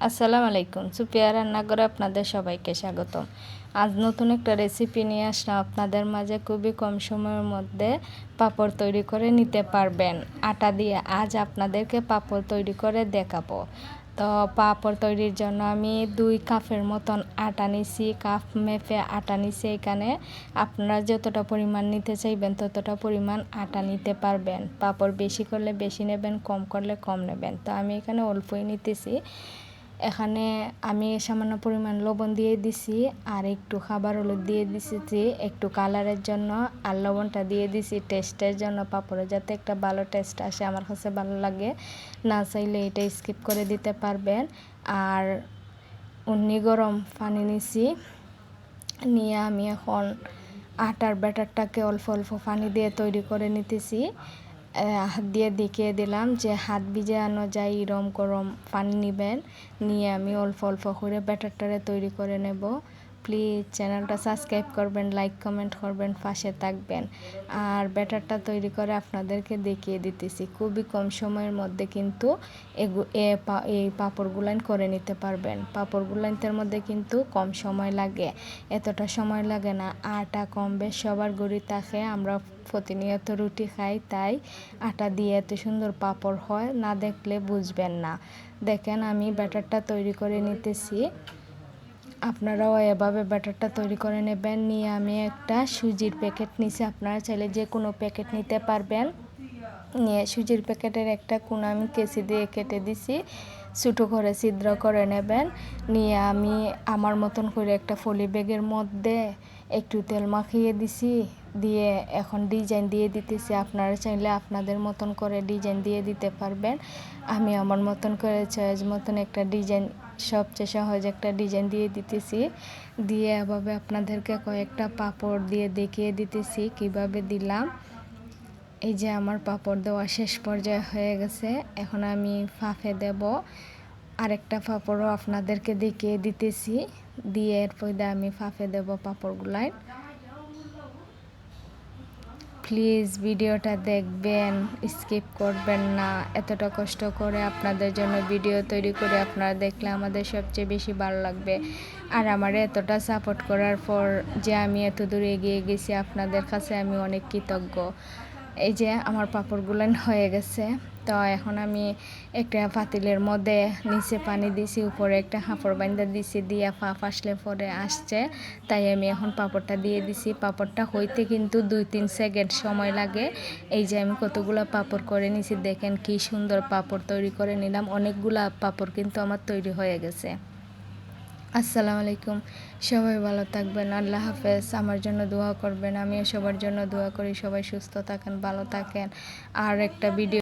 আসসালামু আলাইকুম। সুপিয়া রান্নাঘরে আপনাদের সবাইকে স্বাগতম। আজ নতুন একটা রেসিপি নিয়ে আসলাম। আপনাদের মাঝে খুবই কম সময়ের মধ্যে পাপড় তৈরি করে নিতে পারবেন। আটা দিয়ে আজ আপনাদেরকে পাপড় তৈরি করে দেখাবো। তো পাপড় তৈরির জন্য আমি দুই কাপের মতন আটা নিছি, কাপ মেপে আটা নিছি। এখানে আপনারা যতটা পরিমাণ নিতে চাইবেন, ততটা পরিমাণ আটা নিতে পারবেন। পাপড় বেশি করলে বেশি নেবেন, কম করলে কম নেবেন। তো আমি এখানে অল্পই নিতেছি। এখানে আমি সামান্য পরিমাণ লবণ দিয়ে দিছি আর একটু খাবার হলুদ দিয়ে দিছি, একটু কালারের জন্য আর লবণটা দিয়ে দিছি টেস্টের জন্য, পাপড়ে যাতে একটা ভালো টেস্ট আসে, আমার কাছে ভালো লাগে। না চাইলে এটা স্কিপ করে দিতে পারবেন। আর উন্নি গরম পানি নিছি, নিয়ে আমি এখন আটার ব্যাটারটাকে অল্প অল্প পানি দিয়ে তৈরি করে নিতেছি। হাত দিয়ে দেখিয়ে দিলাম যে হাত ভিজে আনো যায়, এরম গরম পানি নিবেন, নিয়ে আমি অল্প অল্প করে ব্যাটারটারে তৈরি করে নেব। প্লিজ চ্যানেলটা সাবস্ক্রাইব করবেন, লাইক, কমেন্ট করবেন, পাশে থাকবেন। আর ব্যাটারটা তৈরি করে আপনাদেরকে দেখিয়ে দিতেছি। খুবই কম সময়ের মধ্যে কিন্তু এই পাঁপড়গুলাইন করে নিতে পারবেন। পাঁপড়গুলাইনতের মধ্যে কিন্তু কম সময় লাগে, এতটা সময় লাগে না। আটা কম বেশ সবার গড়ি থাকে, আমরা প্রতিনিয়ত রুটি খাই, তাই আটা দিয়ে এত সুন্দর পাঁপড় হয়, না দেখলে বুঝবেন না। দেখেন আমি ব্যাটারটা তৈরি করে নিতেছি। আপনারাও এভাবে ব্যাটারটা তৈরি করে নেবেন। নিয়ে আমি একটা সুজির প্যাকেট নিছি। আপনারা চাইলে যে কোনো প্যাকেট নিতে পারবেন। নিয়ে সুজির প্যাকেটের একটা কোনা আমি কেসি দিয়ে কেটে দিছি। ছোটো করে ছিদ্র করে নেবেন। নিয়ে আমি আমার মতন করে একটা ফলি ব্যাগের মধ্যে একটু তেল মাখিয়ে দিছি। দিয়ে এখন ডিজাইন দিয়ে দিতেছি। আপনারা চাইলে আপনাদের মতন করে ডিজাইন দিয়ে দিতে পারবেন। আমি আমার মতন করে চয়েস মতন একটা ডিজাইন সবচেয়ে সহজ একটা ডিজাইন দিয়ে দিতেছি। দিয়ে এভাবে আপনাদেরকে কয়েকটা পাপড় দিয়ে দেখিয়ে দিতেছি কীভাবে দিলাম। এই যে আমার পাপড় দেওয়া শেষ পর্যায়ে হয়ে গেছে, এখন আমি ফাফে দেব। আরেকটা পাপড়ও আপনাদেরকে দেখিয়ে দিতেছি। দিয়ে এরপর আমি ফাফে দেব পাপড়গুলাই। প্লিজ ভিডিওটা দেখবেন, স্কিপ করবেন না। এতটা কষ্ট করে আপনাদের জন্য ভিডিও তৈরি করে আপনারা দেখলে আমাদের সবচেয়ে বেশি ভালো লাগবে। আর আমার এতটা সাপোর্ট করার পর যে আমি এত দূরে এগিয়ে গেছি, আপনাদের কাছে আমি অনেক কৃতজ্ঞ। এই যে আমার পাঁপড়গুলো হয়ে গেছে। তো এখন আমি একটা পাতিলের মধ্যে নিচে পানি দিছি, উপরে একটা হাঁপড় বান্ধা দিছি, দিয়ে ফাঁপ আসলে পরে আসছে। তাই আমি এখন পাঁপড়টা দিয়ে দিছি। পাঁপড়টা হইতে কিন্তু দুই তিন সেকেন্ড সময় লাগে। এই যে আমি কতগুলো পাঁপড় করে নিছি, দেখেন কি সুন্দর পাঁপড় তৈরি করে নিলাম। অনেকগুলা পাঁপড় কিন্তু আমার তৈরি হয়ে গেছে। আসসালামু আলাইকুম। সবাই ভালো থাকবেন, আল্লাহ হাফেজ। আমার জন্য দোয়া করবেন, আমিও সবার জন্য দোয়া করি। সবাই সুস্থ থাকেন, ভালো থাকেন। আর একটা ভিডিও